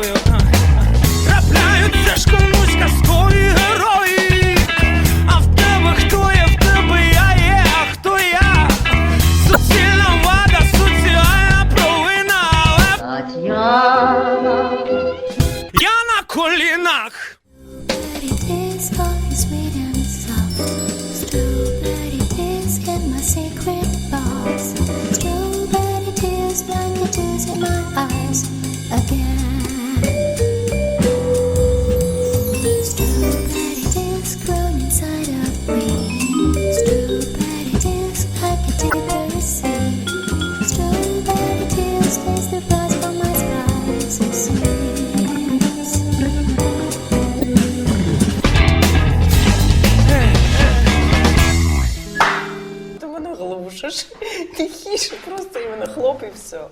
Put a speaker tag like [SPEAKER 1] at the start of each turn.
[SPEAKER 1] тобою трапляються ж комусь казкові герої. А в тебе хто є, в тебе я є, а хто я? Суцільна вада, суціальна провина. Але... Татьяна. Я на колінах.
[SPEAKER 2] secret
[SPEAKER 3] Ти мене глушиш. Тихіше, просто іменно хлоп і все.